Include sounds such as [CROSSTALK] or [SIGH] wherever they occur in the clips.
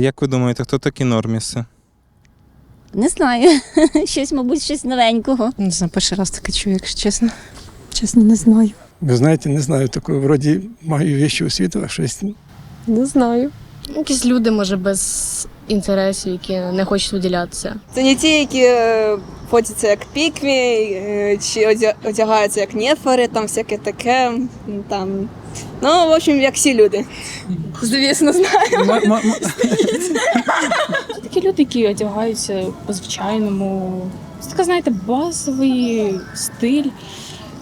Як ви думаєте, хто такі норміси? Не знаю. [LAUGHS] Щось, мабуть, щось новенького. Не знаю, перший раз таке чую, якщо чесно. Чесно, не знаю. Ви знаєте, не знаю такого. Вроді маю вищу освіту, а щось Не знаю. Якісь люди, може, без інтересів, які не хочуть виділятися. Це не ті, які е, фотяться як пікмі, е, чи одя- одягаються як нефери, там всяке таке. м, Там. Ну, в общем, як всі люди. Звісно, знаю. Це такі люди, які одягаються по-звичайному. Це така, знаєте, базовий стиль.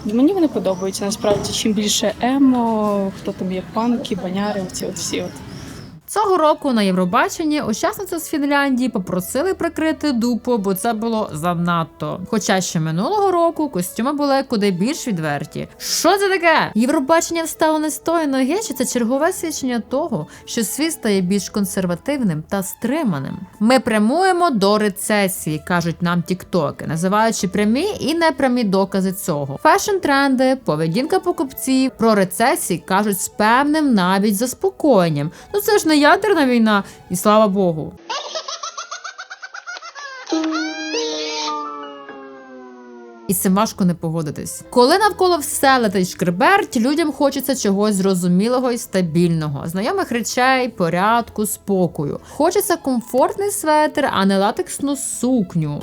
Мені вони подобаються насправді. Чим більше емо, хто там є панки, баняри, оці от всі от. Цього року на Євробаченні учасницю з Фінляндії попросили прикрити дупу, бо це було занадто. Хоча ще минулого року костюми були куди більш відверті. Що це таке? Євробачення встало не з тої ноги, чи це чергове свідчення того, що світ стає більш консервативним та стриманим. Ми прямуємо до рецесії, кажуть нам тіктоки, називаючи прямі і непрямі докази цього. Фешн-тренди, поведінка покупців про рецесії кажуть з певним навіть заспокоєнням. Ну це ж не ядерна війна, і слава Богу. І цим важко не погодитись. Коли навколо все летить шкреберть, людям хочеться чогось зрозумілого і стабільного, знайомих речей, порядку, спокою. Хочеться комфортний светр, а не латексну сукню.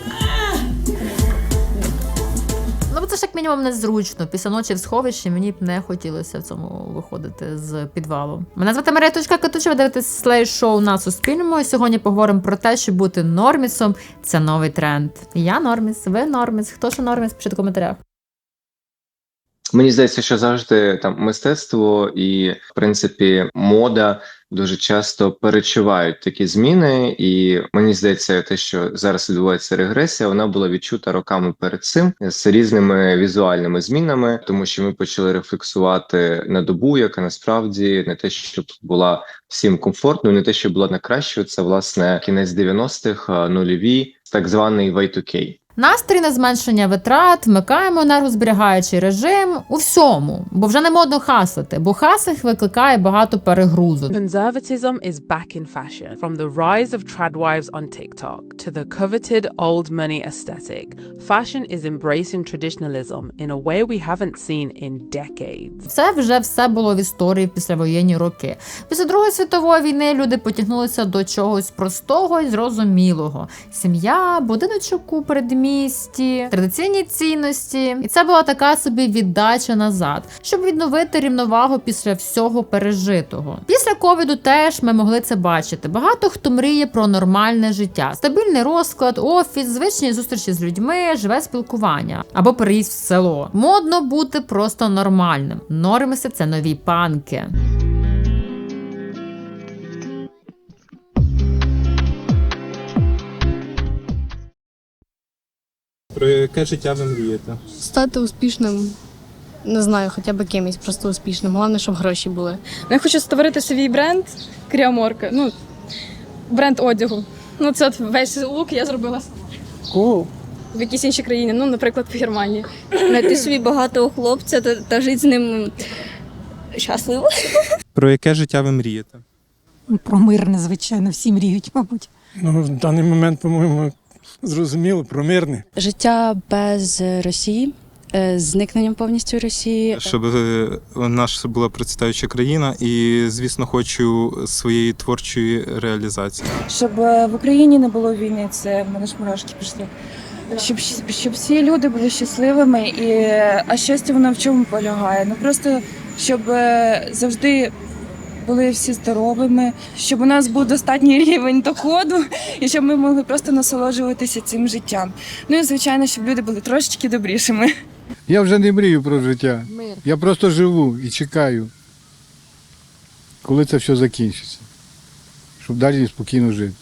Це ж як мінімум незручно. Після ночі в сховищі мені б не хотілося в цьому виходити з підвалу. Мене звати Марія Точка Катуча, ви дивитесь слей шоу на Суспільному. І сьогодні поговоримо про те, що бути нормісом це новий тренд. Я норміс, ви норміс. Хто ще норміс? Пишіть в коментарях. Мені здається, що завжди там мистецтво і, в принципі, мода дуже часто перечувають такі зміни, і мені здається, те, що зараз відбувається регресія, вона була відчута роками перед цим з різними візуальними змінами, тому що ми почали рефлексувати на добу, яка насправді не те, щоб була всім комфортною, не те, що була на найкращою. Це власне кінець 90-х, нульові, так званий Y2K. Настрій на зменшення витрат, вмикаємо енергозберігаючий режим у всьому, бо вже не модно хаслити, бо хаслих викликає багато перегрузу. Conservatism is back in fashion. From the rise of tradwives on TikTok to the coveted old money aesthetic, fashion is embracing traditionalism in a way we haven't seen in decades. Це вже все було в історії в післявоєнні роки. Після Другої світової війни люди потягнулися до чогось простого і зрозумілого: сім'я, будиночок у передмісті, традиційні цінності. І це була така собі віддача назад, щоб відновити рівновагу після всього пережитого. Після ковіду теж ми могли це бачити. Багато хто мріє про нормальне життя, стабільний розклад, офіс, звичні зустрічі з людьми, живе спілкування або переїзд в село. Модно бути просто нормальним. Нормиси це нові панки. Про яке життя ви мрієте? Стати успішним, не знаю, хоча б кимось, просто успішним. Головне, щоб гроші були. Ну, Я хочу створити свій бренд Кріаморка. Ну, бренд одягу. Ну, це от весь лук я зробила Cool. в якійсь іншій країні, ну, наприклад, в Германії. Знайти собі багатого хлопця та, та жити з ним щасливо. Про яке життя ви мрієте? Про мирне, звичайно, всі мріють, мабуть. Ну, в даний момент, по-моєму, зрозуміло, про мирне. Життя без Росії, е, зникненням повністю Росії. Щоб е, наша була процвітаюча країна, і, звісно, хочу своєї творчої реалізації. Щоб е, в Україні не було війни, це в мене ж мурашки пішли. Щоб, щоб всі люди були щасливими, і, а щастя воно в чому полягає? Ну просто щоб завжди були всі здоровими, щоб у нас був достатній рівень доходу, і щоб ми могли просто насолоджуватися цим життям. Ну і звичайно, щоб люди були трошечки добрішими. Я вже не мрію про життя. Я просто живу і чекаю, коли це все закінчиться, щоб далі спокійно жити.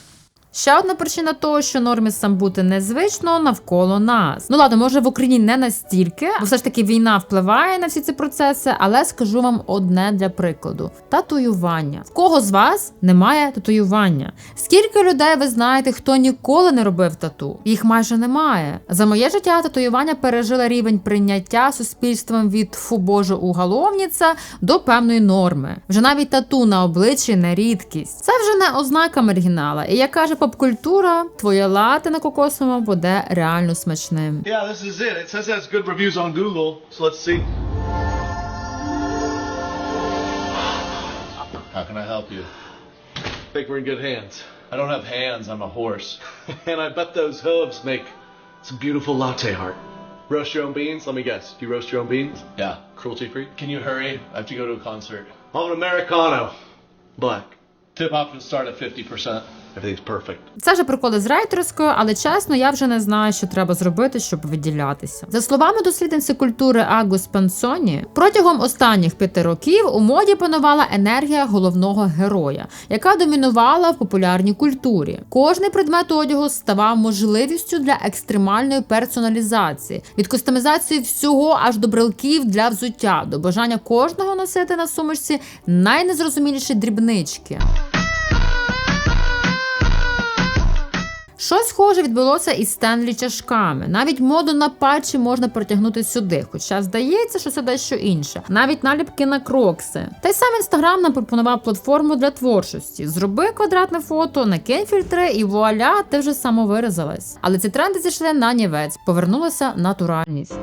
Ще одна причина того, що нормісам бути незвично навколо нас. Ну ладно, може в Україні не настільки, бо все ж таки війна впливає на всі ці процеси, але скажу вам одне для прикладу: татуювання. В кого з вас немає татуювання? Скільки людей ви знаєте, хто ніколи не робив тату? Їх майже немає. За моє життя татуювання пережило рівень прийняття суспільством від фу боже уголовниця до певної норми. Вже навіть тату на обличчі не рідкість. Це вже не ознака маргінала. І як каже попкультура, твоє лате на кокосовому буде реально смачним. Yeah, this is it. It says it has good reviews on Google, so let's see. How can I help you? I think we're in good hands. I don't have hands, I'm a horse. [LAUGHS] and I bet those hooves make some beautiful latte art. Roast your own beans? Let me guess. Do you roast your own beans? Yeah. Cruelty free? Can you hurry? I have to go to a concert. I'm an Americano. Black. Tip options start at 50%. Everything's. Це вже приколи з рейтерською, але чесно, я вже не знаю, що треба зробити, щоб виділятися. За словами дослідниці культури Агус Пансоні, протягом останніх п'яти років у моді панувала енергія головного героя, яка домінувала в популярній культурі. Кожний предмет одягу ставав можливістю для екстремальної персоналізації, від кустомізації всього аж до брелків для взуття, до бажання кожного носити на сумочці найнезрозуміліші дрібнички. Щось схоже відбулося із Стенлі чашками. Навіть моду на патчі можна протягнути сюди, хоча здається, що це дещо інше. Навіть наліпки на крокси. Та й сам інстаграм нам пропонував платформу для творчості. Зроби квадратне фото, накинь фільтри, і вуаля, ти вже самовиразилась. Але ці тренди зійшли на нівець, повернулася натуральність.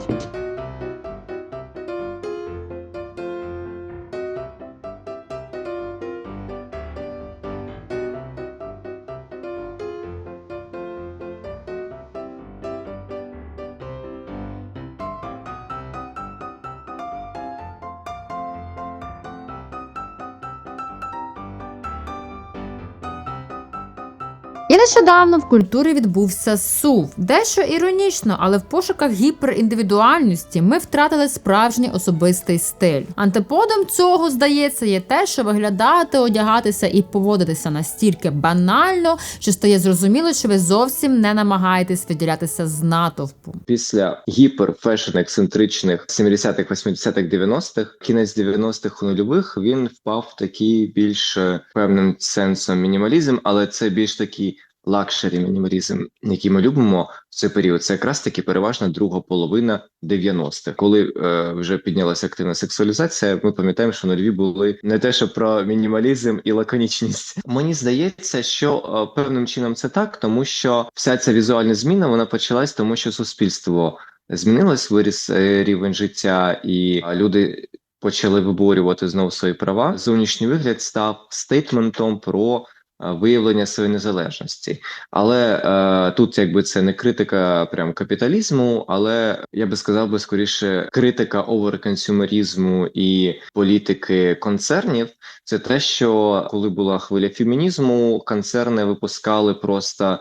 Нещодавно в культурі відбувся сув. Дещо іронічно, але в пошуках гіперіндивідуальності ми втратили справжній особистий стиль. Антиподом цього здається є те, що виглядати, одягатися і поводитися настільки банально, що стає зрозуміло, що ви зовсім не намагаєтесь виділятися з натовпу. Після гіперфешн ексцентричних 70-х, 80-х, 90-х, кінець 90-х нульових він впав в такий більш е, певним сенсом мінімалізм, але це більш такий лакшері мінімалізм, який ми любимо в цей період. Це якраз таки переважно друга половина 90-х. Коли е, вже піднялася активна сексуалізація, ми пам'ятаємо, що нульові були не те, що про мінімалізм і лаконічність. Мені здається, що е, певним чином це так, тому що вся ця візуальна зміна вона почалась, тому що суспільство змінилось, виріс е, рівень життя, і е, люди почали виборювати знову свої права. Зовнішній вигляд став стейтментом про виявлення своєї незалежності. Але е, тут якби це не критика прям капіталізму, але я би сказав би скоріше критика оверконсюмерізму і політики концернів. Це те, що коли була хвиля фемінізму, концерни випускали просто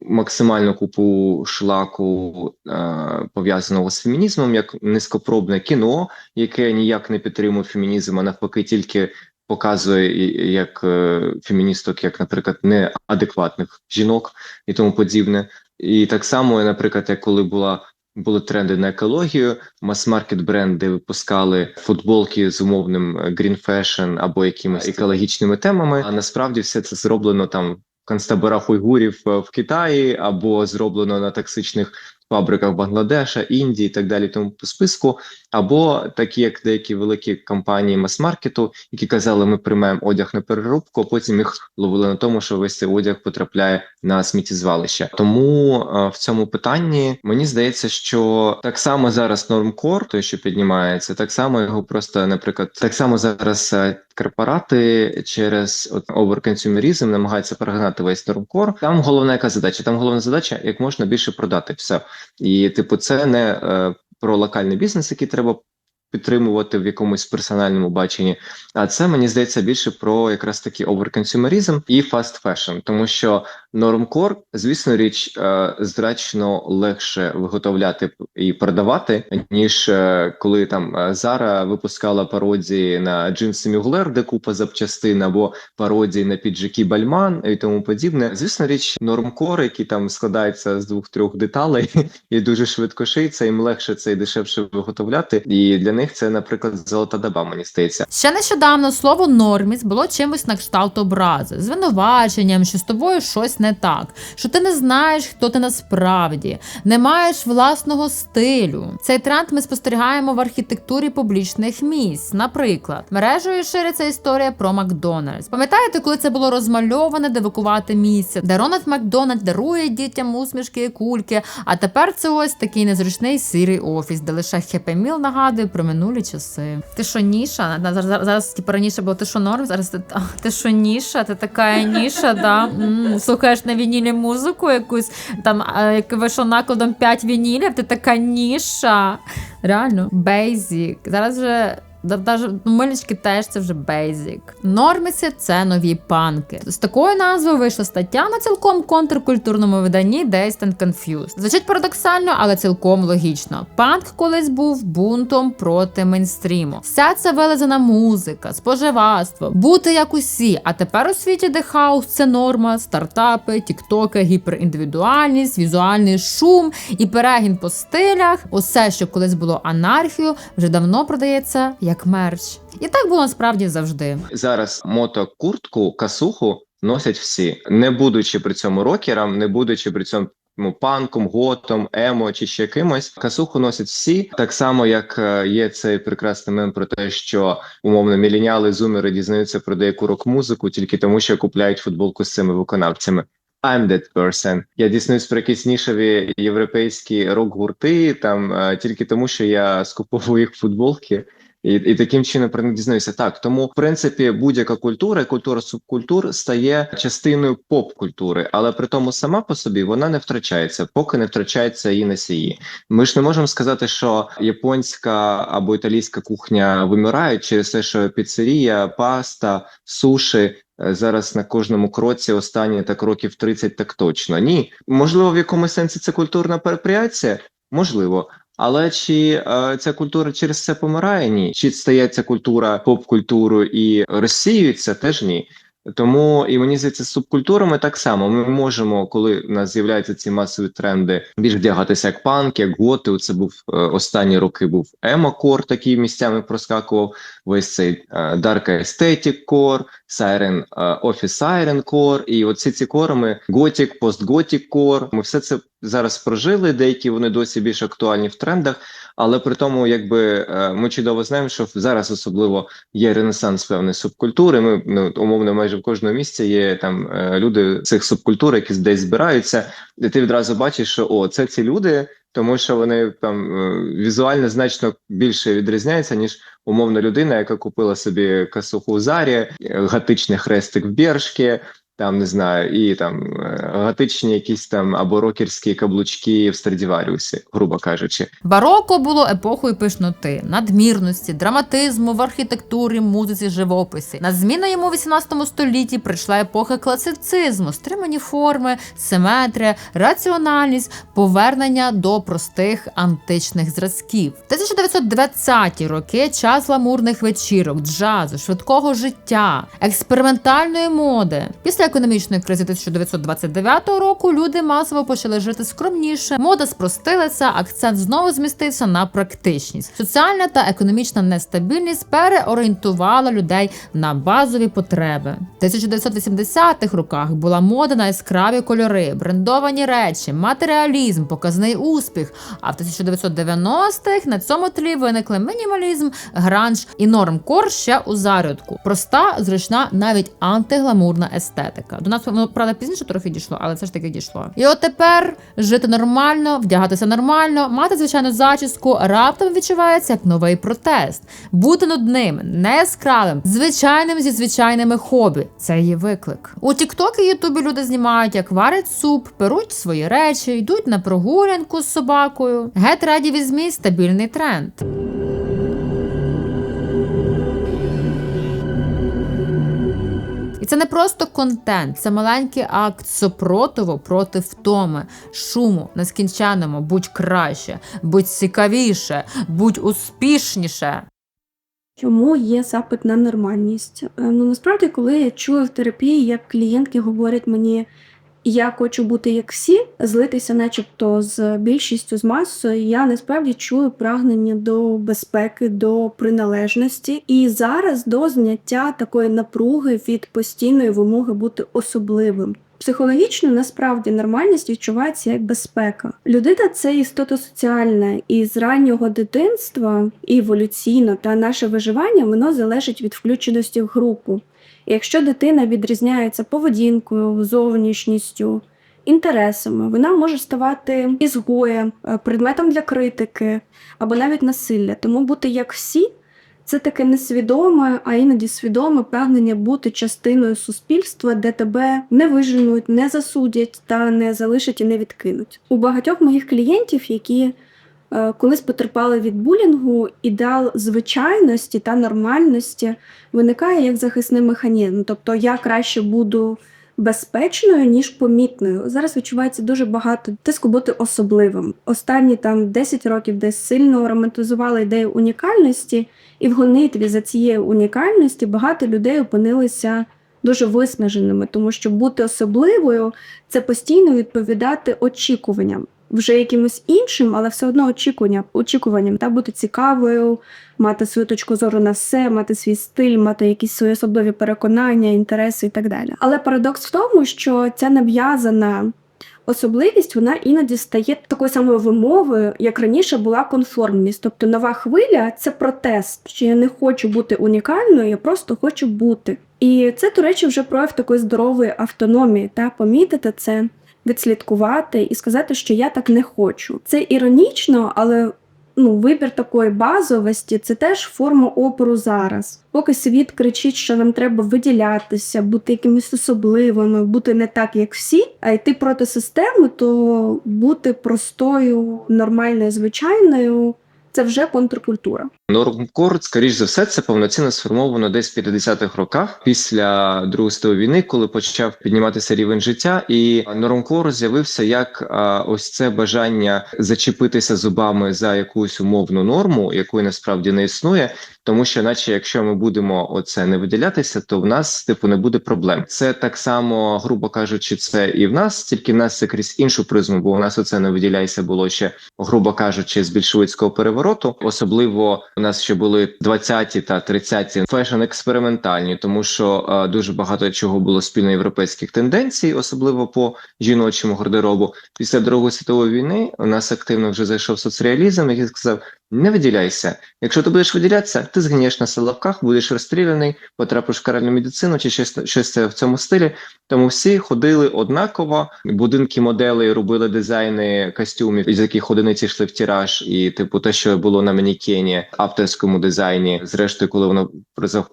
максимальну купу шлаку е, пов'язаного з фемінізмом, як низькопробне кіно, яке ніяк не підтримує фемінізм, а навпаки, тільки показує як е, феміністок, як, наприклад, неадекватних жінок і тому подібне. І так само, наприклад, як коли була. Були тренди на екологію, мас-маркет бренди випускали футболки з умовним е, green fashion або якимись екологічними темами. А насправді все це зроблено там в концтаборах уйгурів е, в Китаї або зроблено на токсичних фабриках Бангладеша, Індії і так далі, тому по списку, або такі, як деякі великі компанії мас-маркету, які казали, ми приймаємо одяг на переробку, а потім їх ловили на тому, що весь цей одяг потрапляє на сміттєзвалище. Тому е, в цьому питанні мені здається, що так само зараз нормкор, той, що піднімається, так само його просто, наприклад, так само зараз. Корпорати через оверконсюмерізм намагаються перегнати весь нормкор. Там головна яка задача? Там головна задача як можна більше продати все. І типу, це не е, про локальний бізнес, який треба підтримувати в якомусь персональному баченні. А це мені здається більше про якраз такий оверконсюмерізм і фаст фешн, тому що Нормкор, звісно, річ е, значно легше виготовляти і продавати, ніж е, коли там е, Зара випускала пародії на джинси Мюглер, де купа запчастин, або пародії на піджаки Бальман і тому подібне. Звісно, річ, нормкор, який там складається з двох-трьох деталей [LAUGHS] і дуже швидко шиється, їм легше це і дешевше виготовляти. І для них це, наприклад, золота доба, мені здається. Ще нещодавно слово норміс було чимось на кшталт образи, звинуваченням, що з тобою щось не так, що ти не знаєш, хто ти насправді, не маєш власного стилю. Цей тренд ми спостерігаємо в архітектурі публічних місць. Наприклад, мережею шириться історія про Макдональдс. Пам'ятаєте, коли це було розмальоване девакувати місце, де Рональд Макдональд дарує дітям усмішки і кульки. А тепер це ось такий незручний сірий офіс, де лише Meal нагадує про минулі часи. Ти що ніша? Зараз, зараз типу, раніше було ти що норм, зараз ти, ти що ніша? Ти така ніша, да? М, слухаєш на вінілі музику якусь, там як вийшов накладом 5 вінілів, ти така ніша. Реально, бейзік. Зараз вже. Да- Даже милічки теж це вже бейзік. Норміси це нові панки. З такою назвою вийшла стаття на цілком контркультурному виданні Dazed and Confused. Звучить парадоксально, але цілком логічно. Панк колись був бунтом проти мейнстріму. Вся ця вилизана музика, споживацтво, бути як усі. А тепер у світі, де хаус це норма, стартапи, тіктоки, гіперіндивідуальність, візуальний шум і перегін по стилях. Усе, що колись було анархією, вже давно продається як мерч. І так було насправді завжди. Зараз мотокуртку, касуху носять всі, не будучи при цьому рокером, не будучи при цьому ну, панком, готом, емо чи ще кимось. Касуху носять всі, так само як е, є цей прекрасний мем про те, що умовно міленіали, зумери дізнаються про деяку рок-музику тільки тому, що купляють футболку з цими виконавцями. I'm that person. Я дізнаюсь про якісь нішеві європейські рок-гурти, там е, тільки тому, що я скуповую їх футболки. І, і таким чином про них дізнаюся. Так, тому в принципі будь-яка культура, культура субкультур стає частиною поп-культури, але при тому сама по собі вона не втрачається, поки не втрачається її носії. Ми ж не можемо сказати, що японська або італійська кухня вимирають через те, що піцерія, паста, суші. е, Зараз на кожному кроці останні так років 30 так точно. Ні, можливо, в якомусь сенсі це культурна апропріація? Можливо, але чи е, ця культура через це помирає? Ні. Чи стає ця культура поп-культурою і розсіюється? Теж ні. Тому і мені здається, з субкультурами так само. Ми можемо, коли в нас з'являються ці масові тренди, більш вдягатися як панк, як готи. Це був е, останні роки. Був емо-кор, такий місцями проскакував. Весь цей е, Dark Aesthetic Siren, е, Office Siren Core, і оці ці корами Gothic, Post-Gothic Core. Ми все це зараз прожили. Деякі вони досі більш актуальні в трендах, але при тому, якби е, ми чудово знаємо, що зараз особливо є ренесанс певної субкультури. Ми ну умовно майже в кожному місці є там е, люди цих субкультур, які десь збираються, і ти відразу бачиш, що о, це ці люди. Тому що вони там е, візуально значно більше відрізняються, ніж умовна людина, яка купила собі касуху у зарі, готичний хрестик в Бершки, там не знаю, і там е, готичні якісь там або рокерські каблучки в Страдіваріусі, грубо кажучи. Бароко було епохою пишноти, надмірності, драматизму в архітектурі, музиці, живописі. На зміну йому в 18 столітті прийшла епоха класицизму, стримані форми, симетрія, раціональність, повернення до простих античних зразків. 1920-ті роки час ламурних вечірок, джазу, швидкого життя, експериментальної моди. Після економічної кризи 1929 року люди масово почали жити скромніше, мода спростилася, акцент знову змістився на практичність. Соціальна та економічна нестабільність переорієнтувала людей на базові потреби. В 1980-х роках була мода на яскраві кольори, брендовані речі, матеріалізм, показний успіх. А в 1990-х на цьому тлі виникли мінімалізм, гранж і нормкор ще у зарядку. Проста, зручна, навіть антигламурна естетика. До нас воно правда пізніше трохи дійшло, але все ж таки дійшло. І от тепер жити нормально, вдягатися нормально, мати звичайну зачіску раптом відчувається як новий протест. Бути нудним, не яскравим, звичайним зі звичайними хобі. Це є виклик. У TikTok і Ютубі люди знімають, як варять суп, перуть свої речі, йдуть на прогулянку з собакою. Гет раді візьмі стабільний тренд. Це не просто контент, це маленький акт супротиву проти втоми, шуму, нескінченому, будь краще, будь цікавіше, будь успішніше. Чому є запит на нормальність? Е, Ну насправді, коли я чую в терапії, як клієнтки говорять мені, я хочу бути як всі, злитися, начебто, з більшістю, з масою, я насправді чую прагнення до безпеки, до приналежності і зараз до зняття такої напруги від постійної вимоги бути особливим. Психологічно насправді нормальність відчувається як безпека. Людина це істота соціальна, і з раннього дитинства і еволюційно та наше виживання воно залежить від включеності в групу. Якщо дитина відрізняється поведінкою, зовнішністю, інтересами, вона може ставати ізгоєм, е, предметом для критики або навіть насилля. Тому бути як всі це таке несвідоме, а іноді свідоме прагнення бути частиною суспільства, де тебе не виженуть, не засудять та не залишать і не відкинуть. У багатьох моїх клієнтів, які колись потерпали від булінгу, ідеал звичайності та нормальності виникає як захисний механізм. Тобто я краще буду безпечною, ніж помітною. Зараз відчувається дуже багато тиску бути особливим. Останні там 10 років десь сильно романтизували ідею унікальності, і в гонитві за цією унікальністю багато людей опинилися дуже виснаженими, тому що бути особливою це постійно відповідати очікуванням. Вже якимось іншим, але все одно очікування, очікуванням та бути цікавою, мати свою точку зору на все, мати свій стиль, мати якісь свої особливі переконання, інтереси і так далі. Але парадокс в тому, що ця нав'язана особливість вона іноді стає такою самою вимовою, як раніше була конформність. Тобто нова хвиля це протест, що я не хочу бути унікальною, я просто хочу бути. І це, до речі, вже прояв такої здорової автономії, та помітити це, відслідкувати і сказати, що я так не хочу. Це іронічно, але ну, вибір такої базовості це теж форма опору зараз. Поки світ кричить, що нам треба виділятися, бути якимось особливими, бути не так, як всі, а йти проти системи, то бути простою, нормальною, звичайною це вже контркультура. Нормкор, скоріш за все, це повноцінно сформовано десь в 50-х роках після Другої світової війни, коли почав підніматися рівень життя, і нормкор з'явився як а, ось це бажання зачепитися зубами за якусь умовну норму, якої насправді не існує. Тому що, наче, якщо ми будемо оце не виділятися, то в нас типу не буде проблем. Це так само, грубо кажучи, це і в нас, тільки в нас це крізь іншу призму, бо у нас оце не виділяйся було ще, грубо кажучи, з більшовицького перевороту. Особливо у нас ще були 20-ті та 30-ті фешн експериментальні, тому що е, дуже багато чого було спільно європейських тенденцій, особливо по жіночому гардеробу. Після Другої світової війни у нас активно вже зайшов соцреалізм, який сказав: не виділяйся. Якщо ти будеш виділятися, ти згниєш на силовках, будеш розстріляний, потрапиш в каральну медицину чи щось, щось в цьому стилі. Тому всі ходили однаково. Будинки моделей робили дизайни костюмів, із яких одиниці йшли в тираж, і типу те, що було на манікені, авторському дизайні. Зрештою, коли воно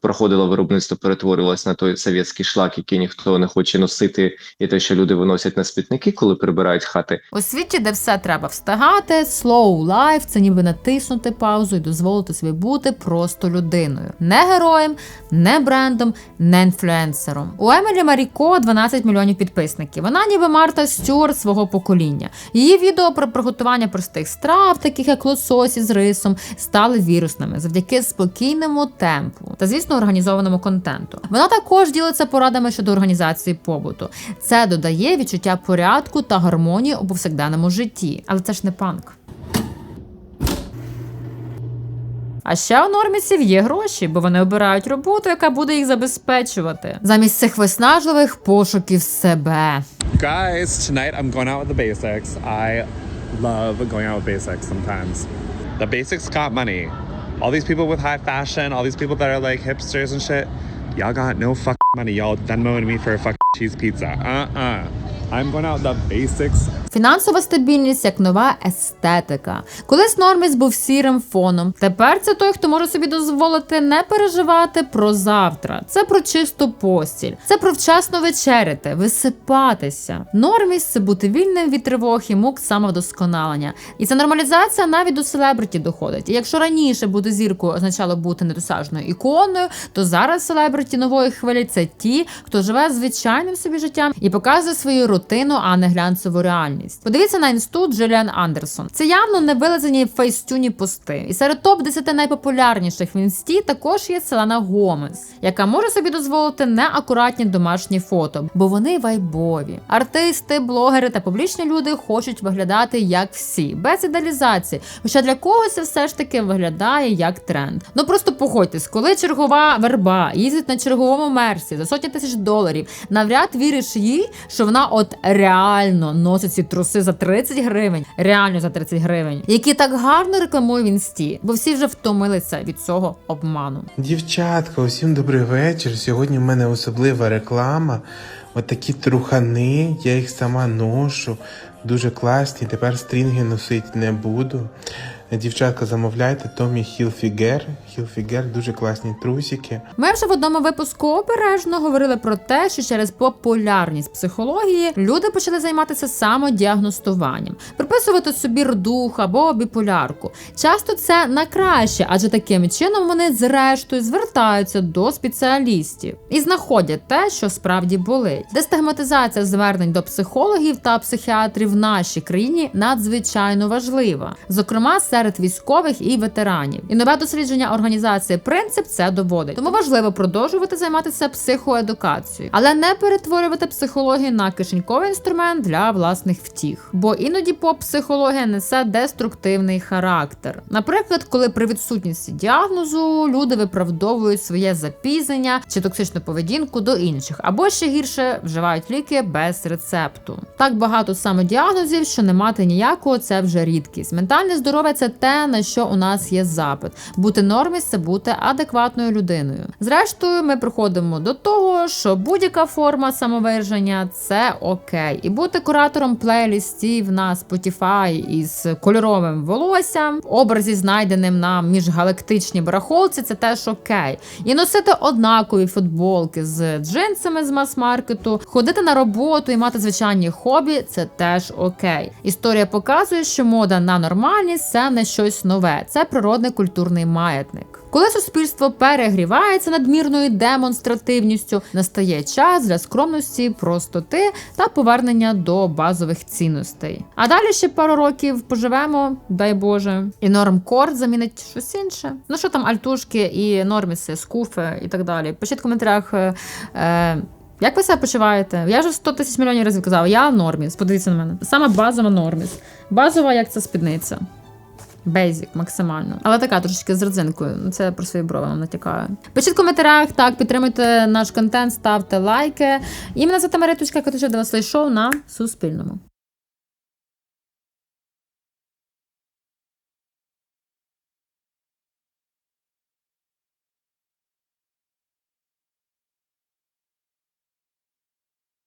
проходило виробництво, перетворювалося на той совєтський шлак, який ніхто не хоче носити, і те, що люди виносять на смітники, коли прибирають хати. У світі, де все треба встигати, slow life – це ніби натиснути паузу і дозволити собі бути просто людиною, не героєм, не брендом, не інфлюенсером. У Емілі Маріко 12 мільйонів підписників. Вона ніби Марта Стюарт свого покоління. Її відео про приготування простих страв, таких як лососі з рисом, стали вірусними завдяки спокійному темпу та, звісно, організованому контенту. Вона також ділиться порадами щодо організації побуту. Це додає відчуття порядку та гармонії у повсякденному житті. Але це ж не панк. А ще у нормісів є гроші, бо вони обирають роботу, яка буде їх забезпечувати, замість цих виснажливих пошуків себе. Guys, tonight I'm going out with the basics. I love going out with basics sometimes. The basics got money. All these people with high fashion, all these people that are like hipsters and shit, y'all got no fuck money. Y'all Venmoing me for a fuck cheese pizza. Uh-uh. I'm going out the basics Фінансова стабільність як нова естетика. Колись норміс був сірим фоном. Тепер це той, хто може собі дозволити не переживати про завтра. Це про чисту постіль, це про вчасно вечеряти, висипатися. Норміс це бути вільним від тривог і мук самовдосконалення. І ця нормалізація навіть до селебриті доходить. І якщо раніше бути зіркою означало бути недосяжною іконою, то зараз селебриті нової хвилі це ті, хто живе звичайним собі життям і показує свою рутину, а не глянцеву реальність. Подивіться на інсту Джиліан Андерсон. Це явно не вилазені фейстюні пости. І серед топ 10 найпопулярніших в інсті також є Селена Гомес, яка може собі дозволити неакуратні домашні фото, бо вони вайбові. Артисти, блогери та публічні люди хочуть виглядати як всі, без ідеалізації. Хоча для когось це все ж таки виглядає як тренд. Ну просто погодьтесь, коли чергова верба їздить на черговому мерсі за сотні тисяч доларів, навряд віриш їй, що вона от реально носить ці труси за 30 гривень, реально за 30 гривень, які так гарно рекламує в інсті, бо всі вже втомилися від цього обману. Дівчатка, усім добрий вечір. Сьогодні в мене особлива реклама. Отакі трухани, я їх сама ношу. Дуже класні. Тепер стрінги носити не буду. Дівчатка, замовляйте Томі Хілфігер. Хілфігер дуже класні трусики. Ми вже в одному випуску обережно говорили про те, що через популярність психології люди почали займатися самодіагностуванням, приписувати собі рдух або біполярку. Часто це на краще, адже таким чином вони зрештою звертаються до спеціалістів і знаходять те, що справді болить. Дестигматизація звернень до психологів та психіатрів в нашій країні надзвичайно важлива, зокрема серед військових і ветеранів. І нове дослідження організації Принцип це доводить. Тому важливо продовжувати займатися психоедукацією, але не перетворювати психологію на кишеньковий інструмент для власних втіх. Бо іноді поп-психологія несе деструктивний характер. Наприклад, коли при відсутності діагнозу люди виправдовують своє запізнення чи токсичну поведінку до інших, або ще гірше вживають ліки без рецепту. Так багато саме діагнозів, що не мати ніякого, це вже рідкість. Ментальне здоров'я це те, на що у нас є запит. Бути це бути адекватною людиною. Зрештою, ми приходимо до того, що будь-яка форма самовираження це окей, і бути куратором плейлістів на Spotify із кольоровим волоссям, образі, знайденим на міжгалактичній барахолці, це теж окей. І носити однакові футболки з джинсами з мас-маркету, ходити на роботу і мати звичайні хобі це теж окей. Історія показує, що мода на нормальність це не щось нове, це природний культурний маятник. Коли суспільство перегрівається надмірною демонстративністю, настає час для скромності, простоти та повернення до базових цінностей. А далі ще пару років поживемо, дай Боже, і нормкорд замінить щось інше. Ну що там, альтушки і норміси, скуфи і так далі. Пишіть в коментарях. Е, е, як ви себе почуваєте? Я вже 100 тисяч мільйонів разів казала, я норміс. Подивіться на мене. Саме базова норміс. Базова, як це спідниця. Бейзік максимально. Але така трошечки з родзинкою. Ну, Це про свої брови вам натякаю. Пишіть в коментарях, так, підтримуйте наш контент, ставте лайки. І мене звати Мариточка, яка до вас шоу на Суспільному.